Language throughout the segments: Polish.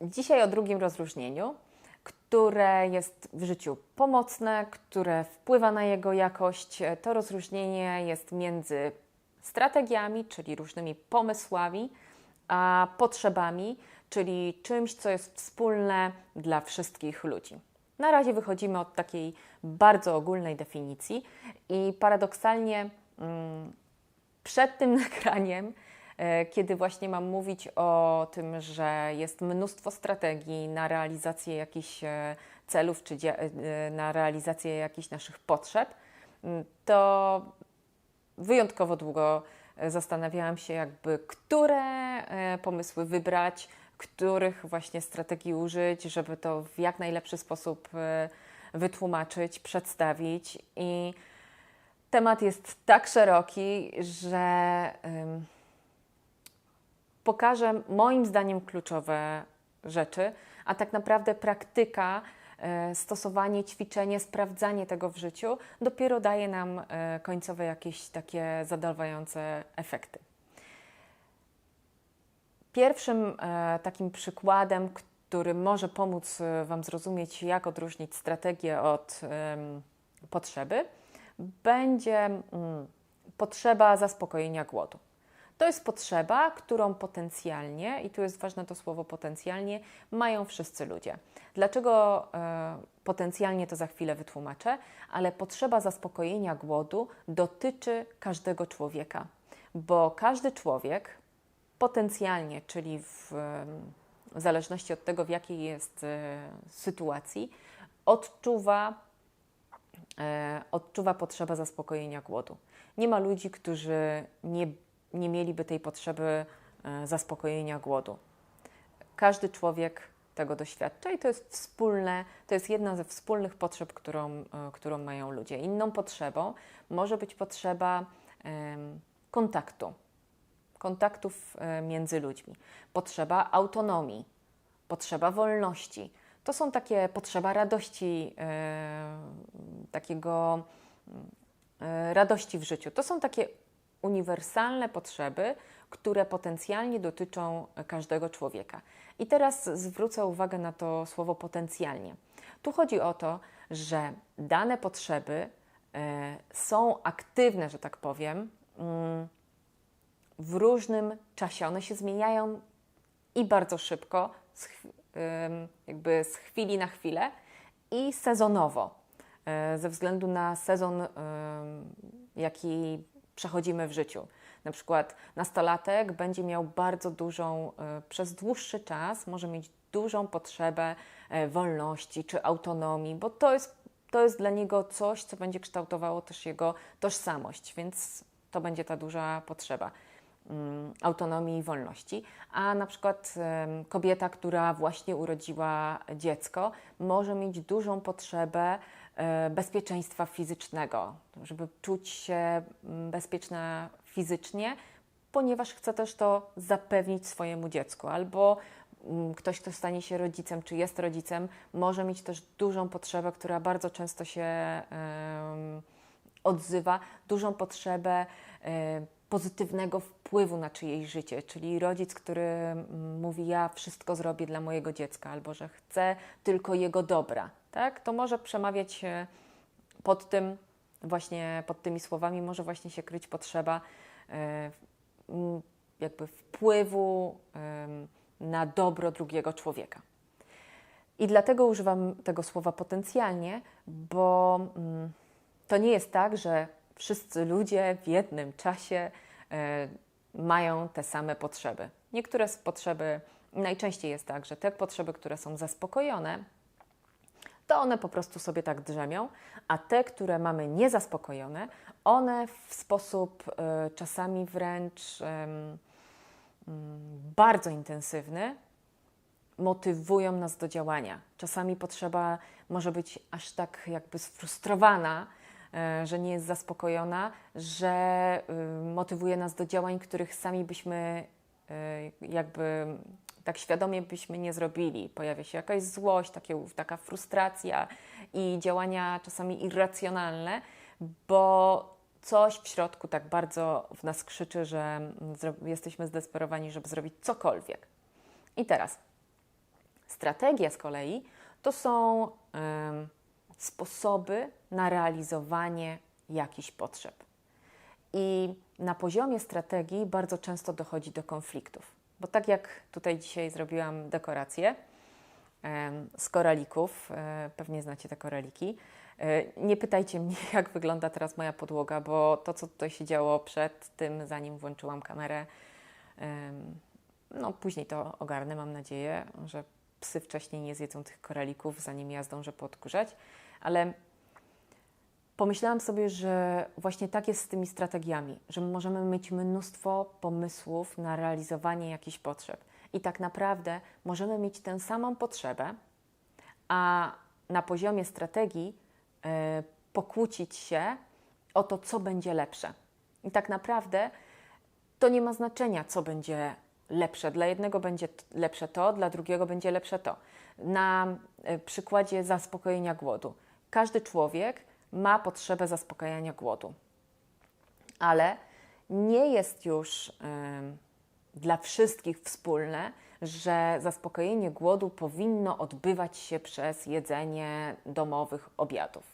Dzisiaj o drugim rozróżnieniu, które jest w życiu pomocne, które wpływa na jego jakość. To rozróżnienie jest między strategiami, czyli różnymi pomysłami, a potrzebami, czyli czymś, co jest wspólne dla wszystkich ludzi. Na razie wychodzimy od takiej bardzo ogólnej definicji i paradoksalnie mm, przed tym nagraniem, kiedy właśnie mam mówić o tym, że jest mnóstwo strategii na realizację jakichś e, celów czy e, na realizację jakichś naszych potrzeb, to wyjątkowo długo zastanawiałam się, jakby które pomysły wybrać, których właśnie strategii użyć, żeby to w jak najlepszy sposób wytłumaczyć, przedstawić. I temat jest tak szeroki, że pokażę moim zdaniem kluczowe rzeczy, a tak naprawdę praktyka, e, stosowanie, ćwiczenie, sprawdzanie tego w życiu dopiero daje nam e, końcowe jakieś takie zadowalające efekty. Pierwszym e, takim przykładem, który może pomóc Wam zrozumieć, jak odróżnić strategię od potrzeby, będzie mm, potrzeba zaspokojenia głodu. To jest potrzeba, którą potencjalnie, i tu jest ważne to słowo potencjalnie, mają wszyscy ludzie. Dlaczego e, potencjalnie to za chwilę wytłumaczę, ale potrzeba zaspokojenia głodu dotyczy każdego człowieka, bo każdy człowiek potencjalnie, czyli w, w zależności od tego, w jakiej jest e, sytuacji, odczuwa e, odczuwa potrzebę zaspokojenia głodu. Nie ma ludzi, którzy nie, nie mieliby tej potrzeby e, zaspokojenia głodu. Każdy człowiek tego doświadcza i to jest wspólne, to jest jedna ze wspólnych potrzeb, którą, e, którą mają ludzie. Inną potrzebą może być potrzeba kontaktu, kontaktów e, między ludźmi, potrzeba autonomii, potrzeba wolności, to są takie potrzeba radości, takiego e, radości w życiu. To są takie uniwersalne potrzeby, które potencjalnie dotyczą każdego człowieka. I teraz zwrócę uwagę na to słowo potencjalnie. Tu chodzi o to, że dane potrzeby e, są aktywne, że tak powiem, mm, w różnym czasie. One się zmieniają i bardzo szybko, jakby z chwili na chwilę i sezonowo, e, ze względu na sezon, jaki przechodzimy w życiu. Na przykład nastolatek będzie miał bardzo dużą, e, przez dłuższy czas może mieć dużą potrzebę e, wolności czy autonomii, bo to jest, to jest dla niego coś, co będzie kształtowało też jego tożsamość, więc to będzie ta duża potrzeba. Mm, autonomii i wolności, a na przykład kobieta, która właśnie urodziła dziecko, może mieć dużą potrzebę bezpieczeństwa fizycznego, żeby czuć się mm, bezpieczna fizycznie, ponieważ chce też to zapewnić swojemu dziecku, albo mm, ktoś, kto stanie się rodzicem, czy jest rodzicem, może mieć też dużą potrzebę, która bardzo często się odzywa, dużą potrzebę e, pozytywnego wpływu na czyjeś życie, czyli rodzic, który mm, mówi: Ja wszystko zrobię dla mojego dziecka, albo że chcę tylko jego dobra, tak? To może przemawiać pod tym, właśnie pod tymi słowami, może właśnie się kryć potrzeba e, jakby wpływu na dobro drugiego człowieka. I dlatego używam tego słowa potencjalnie, bo mm, to nie jest tak, że wszyscy ludzie w jednym czasie e, mają te same potrzeby. Niektóre z potrzeby, najczęściej jest tak, że te potrzeby, które są zaspokojone, to one po prostu sobie tak drzemią, a te, które mamy niezaspokojone, one w sposób y, czasami wręcz y, bardzo intensywny motywują nas do działania. Czasami potrzeba może być aż tak jakby sfrustrowana, E, że nie jest zaspokojona, że y, motywuje nas do działań, których sami byśmy y, jakby tak świadomie byśmy nie zrobili. Pojawia się jakaś złość, takie, taka frustracja i działania czasami irracjonalne, bo coś w środku tak bardzo w nas krzyczy, że jesteśmy zdesperowani, żeby zrobić cokolwiek. I teraz Strategie z kolei to są sposoby na realizowanie jakichś potrzeb. I na poziomie strategii bardzo często dochodzi do konfliktów. Bo tak jak tutaj dzisiaj zrobiłam dekorację z koralików, e, pewnie znacie te koraliki. E, Nie pytajcie mnie, jak wygląda teraz moja podłoga, bo to, co tutaj się działo przed tym, zanim włączyłam kamerę, no później to ogarnę, mam nadzieję, że psy wcześniej nie zjedzą tych koralików, zanim ja zdążę podkurzać, ale pomyślałam sobie, że właśnie tak jest z tymi strategiami, że możemy mieć mnóstwo pomysłów na realizowanie jakichś potrzeb. I tak naprawdę możemy mieć tę samą potrzebę, a na poziomie strategii e, pokłócić się o to, co będzie lepsze. I tak naprawdę to nie ma znaczenia, co będzie lepsze. Dla jednego będzie lepsze to, dla drugiego będzie lepsze to. Na e, przykładzie zaspokojenia głodu. Każdy człowiek ma potrzebę zaspokajania głodu, ale nie jest już dla wszystkich wspólne, że zaspokojenie głodu powinno odbywać się przez jedzenie domowych obiadów.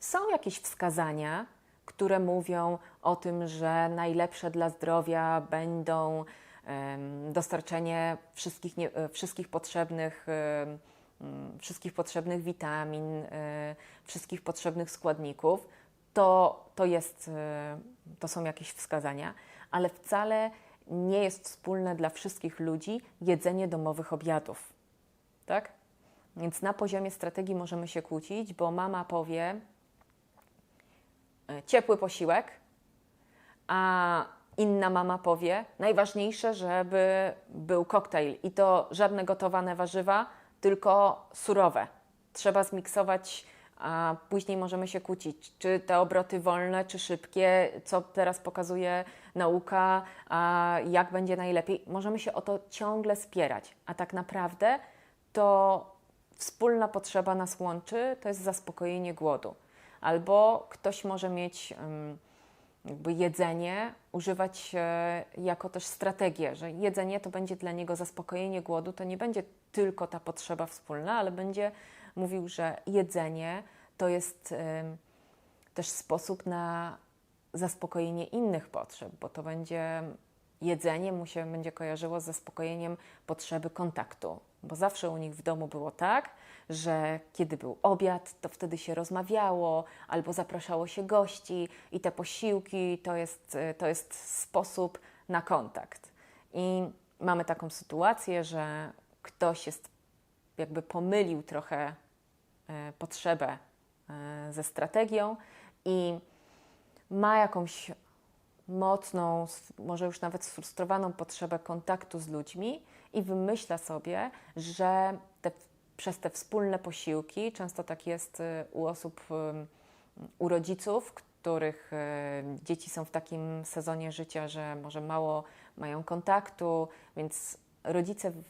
Są jakieś wskazania, które mówią o tym, że najlepsze dla zdrowia będą dostarczenie wszystkich, wszystkich potrzebnych wszystkich potrzebnych witamin, e, wszystkich potrzebnych składników, to, to, jest, e, to są jakieś wskazania, ale wcale nie jest wspólne dla wszystkich ludzi jedzenie domowych obiadów. Tak? Więc na poziomie strategii możemy się kłócić, bo mama powie e, ciepły posiłek, a inna mama powie najważniejsze, żeby był koktajl i to żadne gotowane warzywa, tylko surowe. Trzeba zmiksować, a później możemy się kłócić, czy te obroty wolne, czy szybkie, co teraz pokazuje nauka, a jak będzie najlepiej. Możemy się o to ciągle spierać, a tak naprawdę to wspólna potrzeba nas łączy, to jest zaspokojenie głodu. Albo ktoś może mieć jakby jedzenie, używać e, jako też strategię, że jedzenie to będzie dla niego zaspokojenie głodu, to nie będzie tylko ta potrzeba wspólna, ale będzie mówił, że jedzenie to jest ym, też sposób na zaspokojenie innych potrzeb, bo to będzie jedzenie mu się będzie kojarzyło z zaspokojeniem potrzeby kontaktu. Bo zawsze u nich w domu było tak, że kiedy był obiad, to wtedy się rozmawiało albo zapraszało się gości i te posiłki to jest, to jest sposób na kontakt. I mamy taką sytuację, że ktoś jest jakby pomylił trochę e, potrzebę e, ze strategią i ma jakąś mocną, może już nawet sfrustrowaną potrzebę kontaktu z ludźmi i wymyśla sobie, że te, przez te wspólne posiłki, często tak jest y, u osób, ym, u rodziców, których y, dzieci są w takim sezonie życia, że może mało mają kontaktu, więc rodzice w-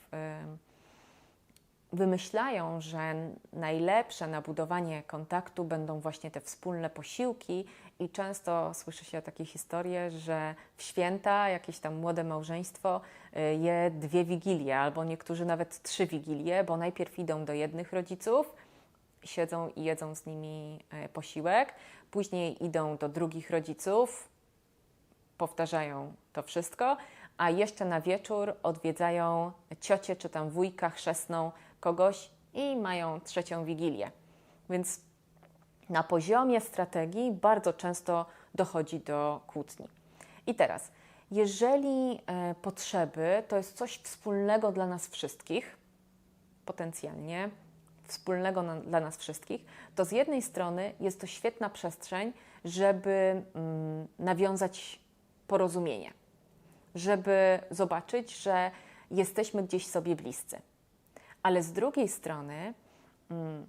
wymyślają, że najlepsze na budowanie kontaktu będą właśnie te wspólne posiłki i często słyszy się takie historie, że w święta jakieś tam młode małżeństwo y, je dwie wigilie, albo niektórzy nawet trzy wigilie, bo najpierw idą do jednych rodziców, siedzą i jedzą z nimi e, posiłek, później idą do drugich rodziców, powtarzają to wszystko, a jeszcze na wieczór odwiedzają ciocię czy tam wujka, chrzestną kogoś i mają trzecią wigilię. Więc na poziomie strategii bardzo często dochodzi do kłótni. I teraz, jeżeli e, potrzeby to jest coś wspólnego dla nas wszystkich, potencjalnie wspólnego na, dla nas wszystkich, to z jednej strony jest to świetna przestrzeń, żeby mm, nawiązać porozumienie, żeby zobaczyć, że jesteśmy gdzieś sobie bliscy. Ale z drugiej strony mm,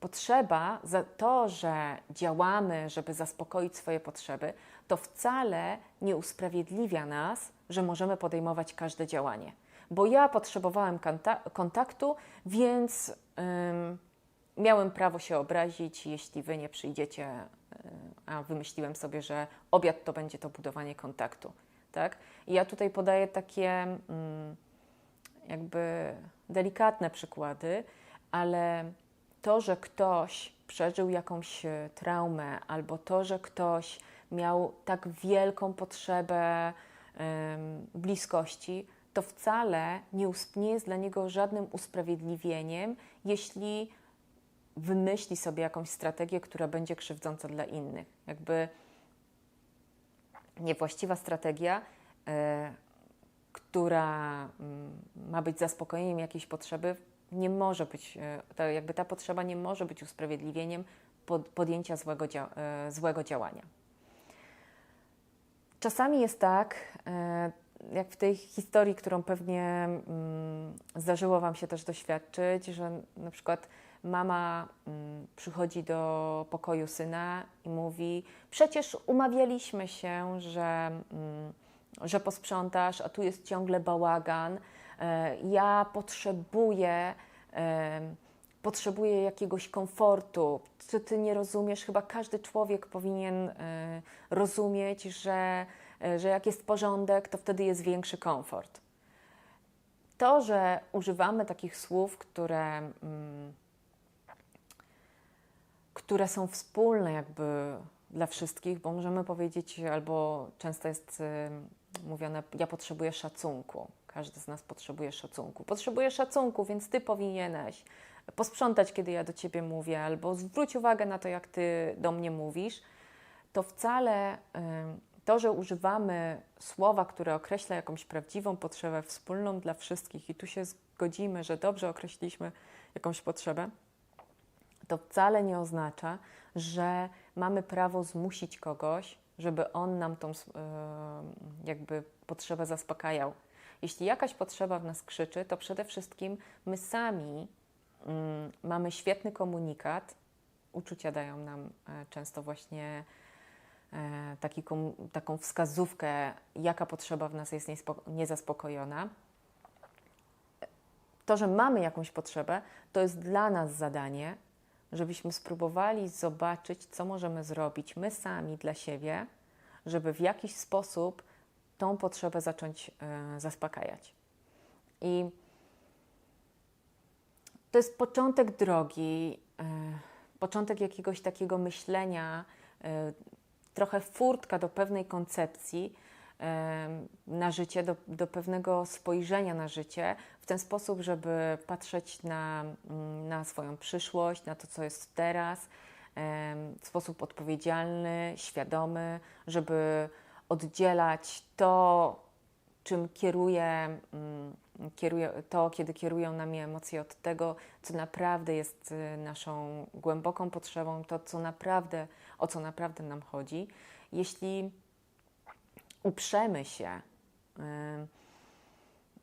potrzeba, za to, że działamy, żeby zaspokoić swoje potrzeby, to wcale nie usprawiedliwia nas, że możemy podejmować każde działanie. Bo ja potrzebowałem konta- kontaktu, więc ym, miałem prawo się obrazić, jeśli wy nie przyjdziecie, y, a wymyśliłem sobie, że obiad to będzie to budowanie kontaktu. Tak? I ja tutaj podaję takie mm, jakby delikatne przykłady, ale to, że ktoś przeżył jakąś e, traumę, albo to, że ktoś miał tak wielką potrzebę bliskości, to wcale nie, nie jest dla niego żadnym usprawiedliwieniem, jeśli wymyśli sobie jakąś strategię, która będzie krzywdząca dla innych. Jakby niewłaściwa strategia, e, która mm, ma być zaspokojeniem jakiejś potrzeby, nie może być, e, to jakby ta potrzeba nie może być usprawiedliwieniem pod, podjęcia złego, e, złego działania. Czasami jest tak, e, jak w tej historii, którą pewnie mm, zdarzyło Wam się też doświadczyć, że na przykład mama mm, przychodzi do pokoju syna i mówi: Przecież umawialiśmy się, że, że posprzątasz, a tu jest ciągle bałagan. E, ja potrzebuję. Potrzebuję jakiegoś komfortu. Czy ty nie rozumiesz? Chyba każdy człowiek powinien e, rozumieć, że, e, że jak jest porządek, to wtedy jest większy komfort. To, że używamy takich słów, które. Mm, które są wspólne jakby dla wszystkich, bo możemy powiedzieć, albo często jest mówione, ja potrzebuję szacunku. Każdy z nas potrzebuje szacunku. Potrzebuję szacunku, więc ty powinieneś posprzątać, kiedy ja do ciebie mówię, albo zwróć uwagę na to, jak ty do mnie mówisz. To wcale to, że używamy słowa, które określa jakąś prawdziwą potrzebę wspólną dla wszystkich, i tu się zgodzimy, że dobrze określiliśmy jakąś potrzebę, to wcale nie oznacza, że mamy prawo zmusić kogoś, żeby on nam tą jakby potrzebę zaspokajał. Jeśli jakaś potrzeba w nas krzyczy, to przede wszystkim my sami mm, mamy świetny komunikat. Uczucia dają nam e, często właśnie e, taki, taką wskazówkę, jaka potrzeba w nas jest niezaspokojona. To, że mamy jakąś potrzebę, to jest dla nas zadanie, żebyśmy spróbowali zobaczyć, co możemy zrobić my sami dla siebie, żeby w jakiś sposób tą potrzebę zacząć y, zaspokajać. I to jest początek drogi, y, początek jakiegoś takiego myślenia, y, trochę furtka do pewnej koncepcji, na życie, do, do pewnego spojrzenia na życie, w ten sposób, żeby patrzeć na, mm, na swoją przyszłość, na to, co jest teraz, w sposób odpowiedzialny, świadomy, żeby oddzielać to, czym kieruje, mm, kieruje to, kiedy kierują nami emocje, od tego, co naprawdę jest y, naszą głęboką potrzebą, to, co naprawdę, o co naprawdę nam chodzi. Jeśli uprzemy się,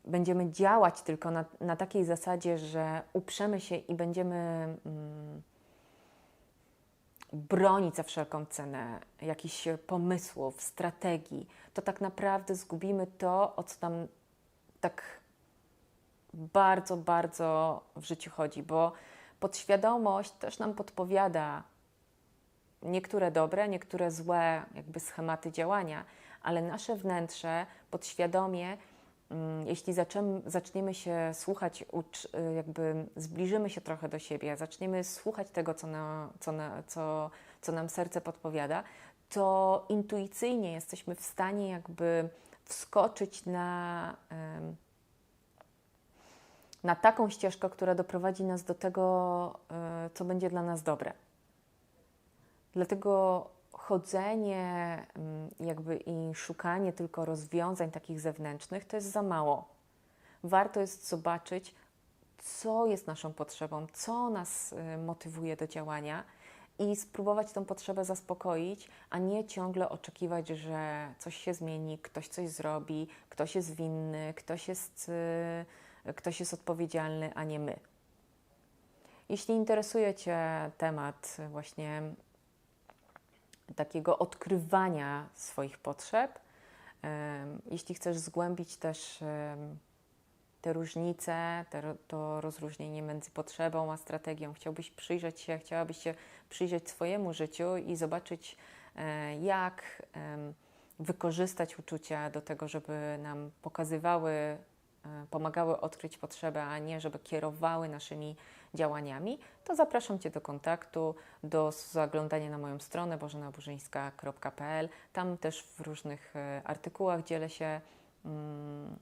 będziemy działać tylko na, na takiej zasadzie, że uprzemy się i będziemy bronić za wszelką cenę jakichś pomysłów, strategii, to tak naprawdę zgubimy to, o co tam tak bardzo, bardzo w życiu chodzi, bo podświadomość też nam podpowiada niektóre dobre, niektóre złe jakby schematy działania, ale nasze wnętrze podświadomie, mm, jeśli zaczniemy się słuchać, jakby zbliżymy się trochę do siebie, zaczniemy słuchać tego, co, na, co, na, co, co nam serce podpowiada, to intuicyjnie jesteśmy w stanie jakby wskoczyć na, na taką ścieżkę, która doprowadzi nas do tego, e, co będzie dla nas dobre. Dlatego chodzenie mm, jakby i szukanie tylko rozwiązań takich zewnętrznych to jest za mało. Warto jest zobaczyć, co jest naszą potrzebą, co nas y, motywuje do działania i spróbować tę potrzebę zaspokoić, a nie ciągle oczekiwać, że coś się zmieni, ktoś coś zrobi, ktoś jest winny, ktoś jest, y, ktoś jest odpowiedzialny, a nie my. Jeśli interesuje Cię temat właśnie takiego odkrywania swoich potrzeb. Jeśli chcesz zgłębić też te różnice, to rozróżnienie między potrzebą a strategią, chciałbyś przyjrzeć się, chciałabyś się przyjrzeć swojemu życiu i zobaczyć, e, jak wykorzystać uczucia do tego, żeby nam pokazywały pomagały odkryć potrzebę, a nie żeby kierowały naszymi działaniami, to zapraszam Cię do kontaktu, do zaglądania na moją stronę bożenaburzyńska.pl. Tam też w różnych e, artykułach dzielę się mm,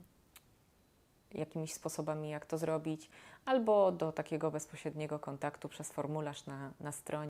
jakimiś sposobami, jak to zrobić, albo do takiego bezpośredniego kontaktu przez formularz na, na stronie.